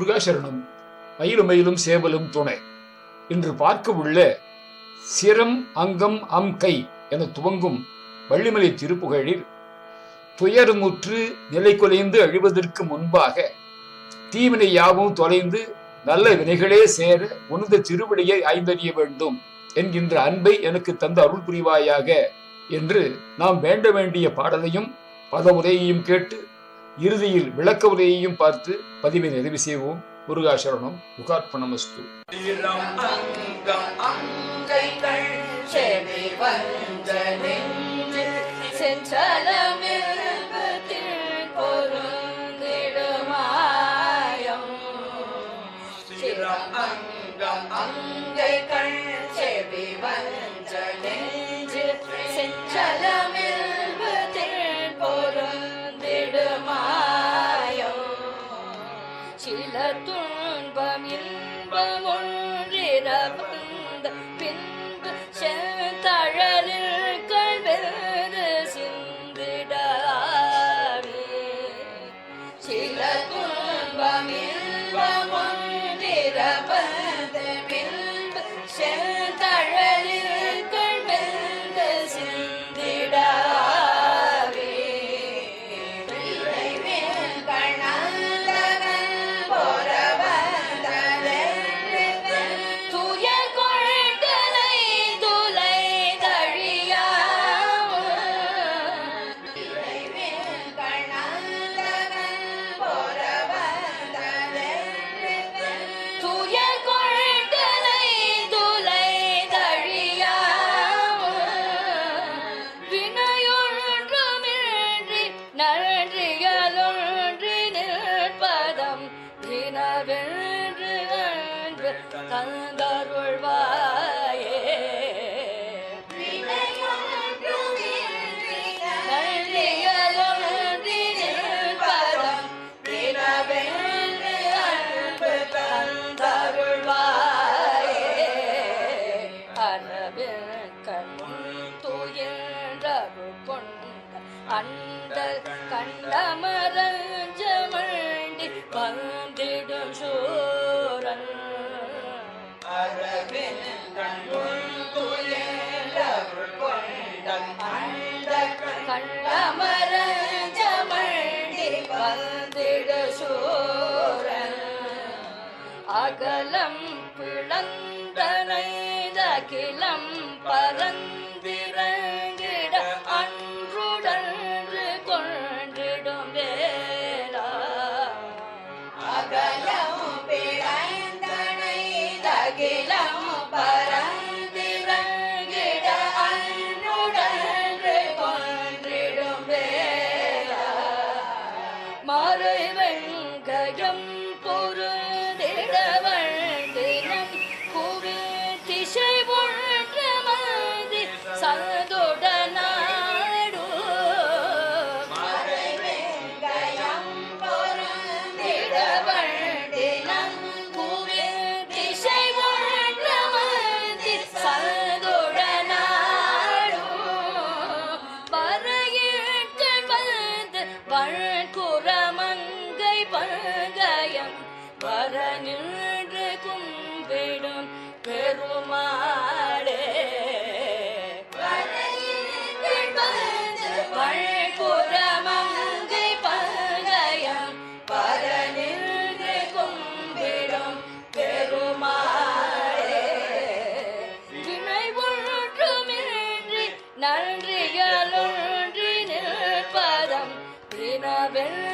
முருகாசரணம் மயிலும் மயிலும் சேவலும் துணை. இன்று பார்க்க உள்ள சிரம் அங்கம் அம் கை என துவங்கும் வள்ளிமலை திருப்புகழில் துயரமுற்று நிலை குலைந்து அழிவதற்கு முன்பாக தீவினை யாவும் தொலைந்து நல்ல வினைகளே சேர உனது திருவடியை ஐந்தறிய வேண்டும் என்கின்ற அன்பை எனக்கு தந்த அருள் புரிவாயாக என்று நாம் வேண்ட வேண்டிய பாடலையும் பதவுரையையும் கேட்டு இறுதியில் விளக்க உரையையும் பார்த்து பதிவை நிறைவு செய்வோம். முருகாசரணம் முகார்ப்பணமஸ்து அங்கம் அங்கைகள் கண்டமரஞ்சமண்டி வந்திடு சூரன். அகலம் பிளந்தனைதகிலம் பரந்திரங்கிட அன்றுடன்று கொண்டிடும் வேலா அகலம் பிளந்தனைதகிலம் நின்று கும்பிடும் பெருமாளே. வழ்குறமங்கை பங்கயம் பர நின்று கும்பிடும் பெருமாளே. வினை ஒன்றுமின்றி நன்றியலொன்றி நிற்பதம் தினவென்று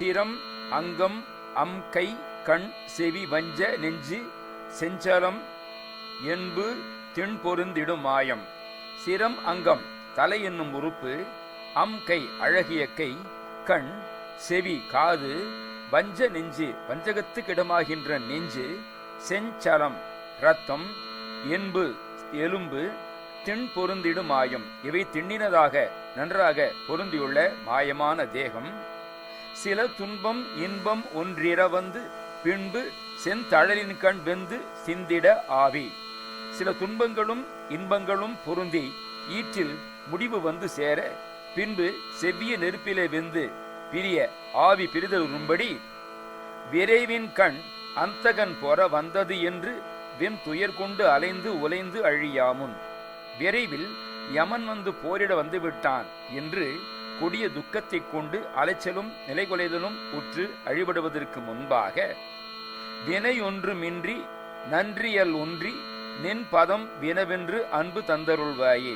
திறம் அங்கம் அம் கை கண் செவி வஞ்ச நெஞ்சு செஞ்சலம் என்பு திண் பொருந்திடும் மாயம் சிரம் அங்கம் தலை என்னும் உறுப்பு அம் கை அழகிய கை கண் செவி காது வஞ்ச நெஞ்சு வஞ்சகத்துக்கிடமாகின்ற நெஞ்சு செஞ்சலம் இரத்தம் என்பு எலும்பு திண் பொருந்திடும் மாயம் இவை திண்ணினதாக நன்றாக பொருந்தியுள்ள மாயமான தேகம். சில துன்பம் இன்பம் ஒன்றிர வந்து பின்பு செந்தழலின் கண் வெந்து சிந்திட ஆவி. சில துன்பங்களும் இன்பங்களும் பொருந்தி ஈற்றில் முடிவு வந்து சேர பின்பு செவ்விய நெருப்பிலே வெந்து பிரிய ஆவி பிரிதலும்படி விரைவின் கண் அந்தகன் பொற வந்தது என்று வெம் துயர் கொண்டு அலைந்து உலைந்து அழியாமுன். விரைவில் யமன் வந்து போரிட வந்துவிட்டான் என்று கொடிய துக்கத்தைக் கொண்டு அலைச்சலும் நிலைகுலைதலும் உற்று அழிபடுவதற்கு முன்பாக வினை ஒன்றுமின்றி நன்றியல் ஒன்றி நின் பதம் வினவென்று அன்பு தந்தருள்வாயே.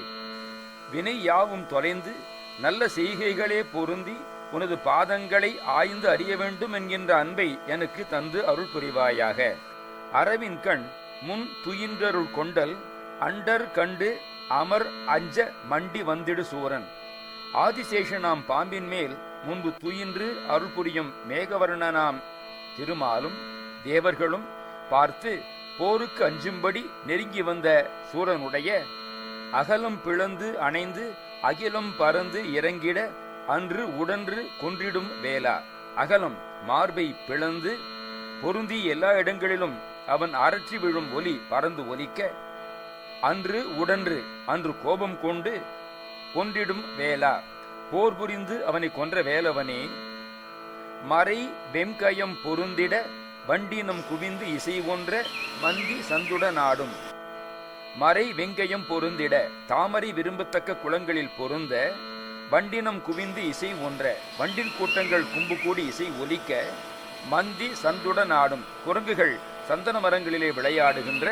வினை யாவும் தொலைந்து நல்ல செய்கைகளே பொருந்தி உனது பாதங்களை ஆய்ந்து அறிய வேண்டும் என்கின்ற அன்பை எனக்கு தந்து அருள் புரிவாயாக. அரவின் கண் முன் துயின்றருள் கொண்டல் அண்டர் கண்டு அமர் அஞ்ச மண்டி வந்திடு சூரன். ஆதிசேஷனாம் பாம்பின் மேல் முன்பு துயின்று அருள் புரியும் மேகவர்ணனாம் திருமாலும் தேவர்களும் பார்த்து போருக்கு அஞ்சும்படி நெருங்கி வந்த சூரனுடைய அகலம் பிளந்து அணைந்து அகிலம் பறந்து இறங்கிட அன்று உடன்று கொன்றிடும் வேளா. அகலம் மார்பை பிளந்து பொருந்தி எல்லா இடங்களிலும் அவன் அரற்றி விழும் ஒலி பறந்து ஒலிக்க அன்று உடன்று அன்று கோபம் கொண்டு கொன்றிடும் வேளா. போர் புரிந்து அவனை கொன்ற வேலவனே மறை வெம்கயம் பொருந்திட வண்டினம் குவிந்து இசை ஒன்ற மந்தி சந்துட நாடும். மறை வெங்கயம் பொருந்திட தாமரை விரும்பத்தக்க குளங்களில் பொருந்த வண்டினம் குவிந்து இசை ஒன்ற வண்டில் கூட்டங்கள் கும்பு கூடி இசை ஒலிக்க மந்தி சந்துட நாடும். குரங்குகள் சந்தன மரங்களிலே விளையாடுகின்ற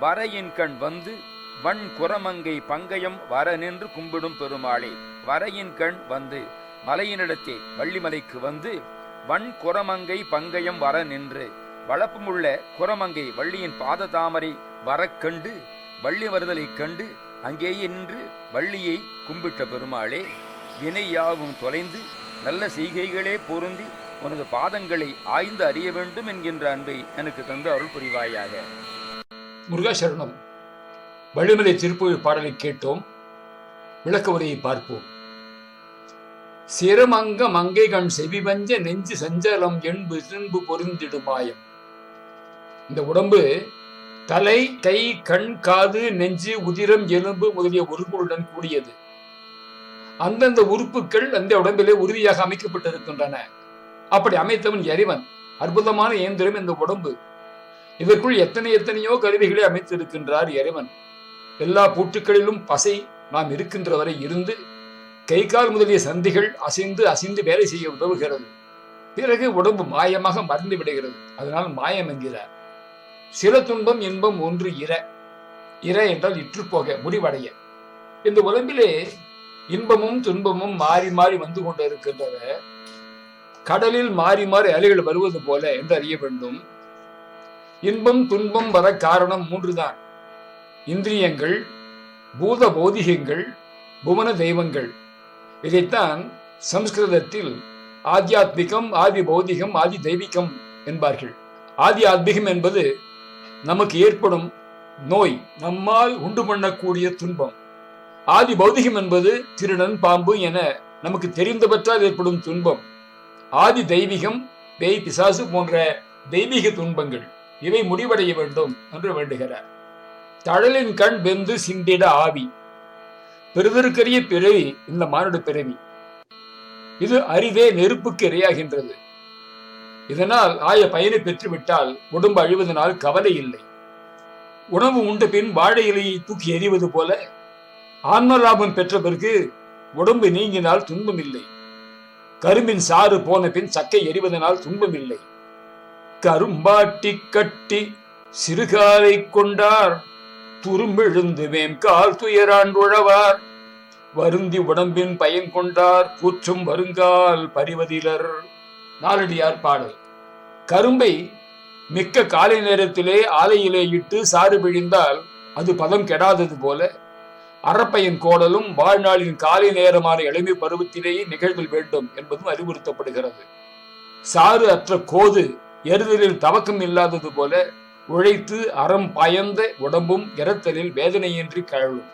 வரையின் கண் வந்து வண் குரமங்கை பங்கயம் வர நின்று கும்பிடும் பெருமாளே. வரையின் கண் வந்து மலையினிடத்தே வள்ளிமலைக்கு வந்து வண் குரமங்கை பங்கயம் வர நின்று வளப்பமுள்ள குரமங்கை வள்ளியின் பாத தாமரை வரக்கண்டு வள்ளி வருதலைக் கண்டு அங்கேயே நின்று வள்ளியை கும்பிட்ட பெருமாளே வினையாவும் தொலைந்து நல்ல செய்கைகளே பொருந்தி உனது பாதங்களை ஆய்ந்து அறிய வேண்டும் என்கின்ற அன்பை எனக்கு தந்து அருள் புரிவாயாக. முருகாசரணம் வள்ளிமலை திருப்புகழ் பாடலை கேட்டோம். விளக்க உரையை பார்ப்போம். சிரமங்க மங்கை கண் செவிவஞ்ச நெஞ்சு சஞ்சலம் என்பு திரும்பு பொருந்திடுமாயம். இந்த உடம்பு தலை கை கண் காது நெஞ்சு உதிரம் எலும்பு முதலிய உறுப்புகளுடன் கூடியது. அந்தந்த உறுப்புகள் அந்த உடம்பிலே உறுதியாக அமைக்கப்பட்டிருக்கின்றன. அப்படி அமைத்தவன் இறைவன் அற்புதமான இயந்திரம் இந்த உடம்பு. இதற்குள் எத்தனை எத்தனையோ கருவிகளை அமைத்திருக்கின்றார் இறைவன் எல்லா பூட்டுக்களிலும் பசை நாம் இருக்கின்ற வரை இருந்து கை கால் முதலிய சந்திகள் அசைந்து அசைந்து வேலை செய்ய உதவுகிறது. பிறகு உடம்பு மாயமாக மறந்து விடுகிறது. அதனால் மாயம் என்கிறார். சில துன்பம் இன்பம் ஒன்று இர இர என்றால் இற்றுப்போக முடிவடைய. இந்த உடம்பிலே இன்பமும் துன்பமும் மாறி மாறி வந்து கொண்டிருக்கின்றன. கடலில் மாறி மாறி அலைகள் வருவது போல என்று அறிய வேண்டும். இன்பம் துன்பம் வர காரணம் மூன்றுதான். இந்திரியங்கள் பூத பௌதிகங்கள் புவன தெய்வங்கள் இதைத்தான் சம்ஸ்கிருதத்தில் ஆத்தியாத்மிகம் ஆதி பௌதிகம் ஆதி தெய்வீகம் என்பார்கள். ஆதி ஆத்மிகம் என்பது நமக்கு ஏற்படும் நோய் நம்மால் உண்டு பண்ணக்கூடிய துன்பம். ஆதி பௌதிகம் என்பது திருடன் பாம்பு என நமக்கு தெரிந்தவற்றால் ஏற்படும் துன்பம். ஆதி தெய்வீகம் பேய் பிசாசு போன்ற தெய்வீக துன்பங்கள் இவை முடிவடைய வேண்டும் என்று வேண்டுகிறார். தழலின் கண் வெந்து சிந்திட ஆவி. பெருதற்கரிய பிறவி இந்த மானுட பிறவி. இது அரிதே நெருப்புக்கு இரையாகின்றது. இதனால் ஆய பயனை பெற்றுவிட்டால் உடம்பு அழிவதனால் கவலை இல்லை. உணவு உண்ட பின் வாழை இலையை தூக்கி எறிவது போல ஆன்ம லாபம் பெற்ற பிறகு உடம்பு நீங்கினால் துன்பம் இல்லை கரும்பின் சாறு போன பின் சக்கை எறிவதனால் துன்பம் இல்லை கரும்பாட்டி கட்டி சிறுகாலை கொண்டார். துரும்பெழுந்து வேம்கால் உழவார். வருந்தி உடம்பின் பயன் கொண்டார். கூற்றும் வருங்கால் பரிவதிலர். நாலடியார் பாடல். கரும்பை மிக்க காலை நேரத்திலே ஆலையிலே இட்டு சாறு பிழிந்தால் அது பதம் கெடாதது போல. அறப்பையின் கோடலும் வாழ்நாளின் காலை நேரமான இளமை பருவத்திலேயே நிகழ்தல் வேண்டும் என்பதும் அறிவுறுத்தப்படுகிறது. சாறு அற்ற கோது எருதலில் தவக்கம் இல்லாதது போல உழைத்து அறம் பயந்த உடம்பும் இரத்தலில் வேதனையின்றி கழலும்.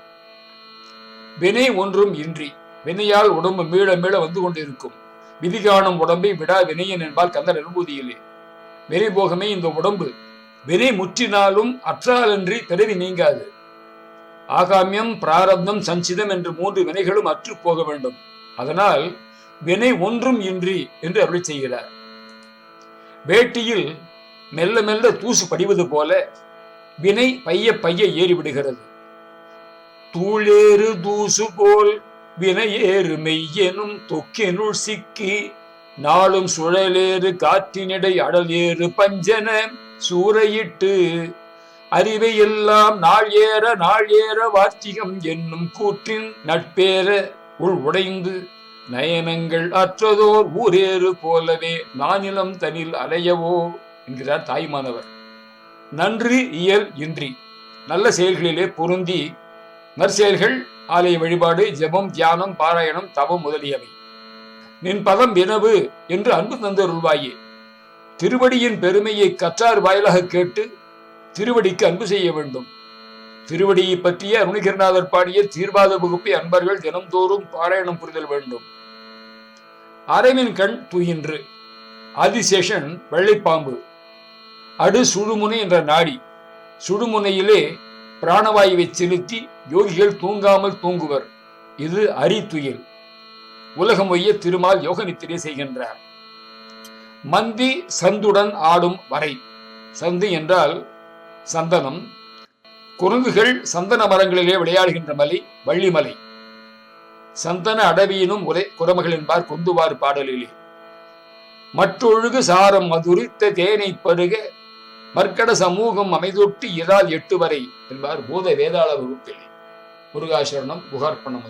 வினை ஒன்றும் இன்றி வினையால் உடம்பு மீள மீள வந்து கொண்டிருக்கும். விதி காணும் உடம்பை விடா வினையன் என்பால் கந்தர் அனுபூதியிலே வினை போகமே இந்த உடம்பு. வினை முற்றினாலும் அற்றாலன்றி பிறவி நீங்காது. ஆகாமியம் பிராரப்தம் சஞ்சிதம் என்று மூன்று வினைகளும் அற்று போக வேண்டும். அதனால் வினை ஒன்றும் இன்றி என்று அருள் செய்கிறார். வேட்டியில் மெல்ல மெல்ல தூசு படிவது போல வினை பைய பைய ஏறிவிடுகிறது. தூளேறு தூசு போல் வினையேறு மெய்யெனும் தொக்கினுள் சிக்கி நாளும் சுழலேறு காற்றினிடை அடலேறு பஞ்சன சூறையிட்டு அறிவை எல்லாம் நாள் ஏற நாள் ஏற வார்த்திகம் என்னும் கூற்றின் நட்பேற உள் உடைந்து நயனங்கள் அற்றதோர் ஊரேறு போலவே நானிலம் தனில் அலையவோ என்கிறார் தாய்மானவர் நன்று இயல் இன்றி. நல்ல செயல்களிலே பொருந்தி நற்செயல்கள் ஆலய வழிபாடு ஜெபம் தியானம் பாராயணம் தவம் முதலியவை. நின் பதம் வினவு என்று அன்பு தந்தருள்வாயே. திருவடியின் பெருமையை கற்றார் வாயிலாக கேட்டு திருவடிக்கு அன்பு செய்ய வேண்டும். திருவடியை பற்றிய அருணகிரிநாதர் பாடிய தீர்வாத வகுப்பை அன்பர்கள் தினம்தோறும் பாராயணம் புரிதல் வேண்டும். அரைவின் கண் துயின்று. ஆதிசேஷன் வெள்ளைப்பாம்பு. அடு சுடுமுனை என்ற நாடி. சுடுமுனையிலே பிராணவாயுவை செலுத்தி யோகிகள் தூங்காமல் தூங்குவர். இது அரித்துயில். உலகம் ஒய்ய திருமால் யோக நித்திரை செய்கின்றார். மந்தி சந்துடன் ஆடும் வரை. சந்து என்றால் சந்தனம். குரங்குகள் சந்தன மரங்களிலே விளையாடுகின்ற மலை வள்ளிமலை. சந்தன அடவியினும் உரை குரமகள் என்பார் கொந்துவார் பாடலிலே. மற்றொழுகு சாரம் மதுரித்த தேனை பருக மர்க்கட சமூகம் அமைதொட்டு இதால் எட்டு வரை என்பார் பூத வேதாள வகுப்பில். முருகாசரணம் புகார்ப்பணம்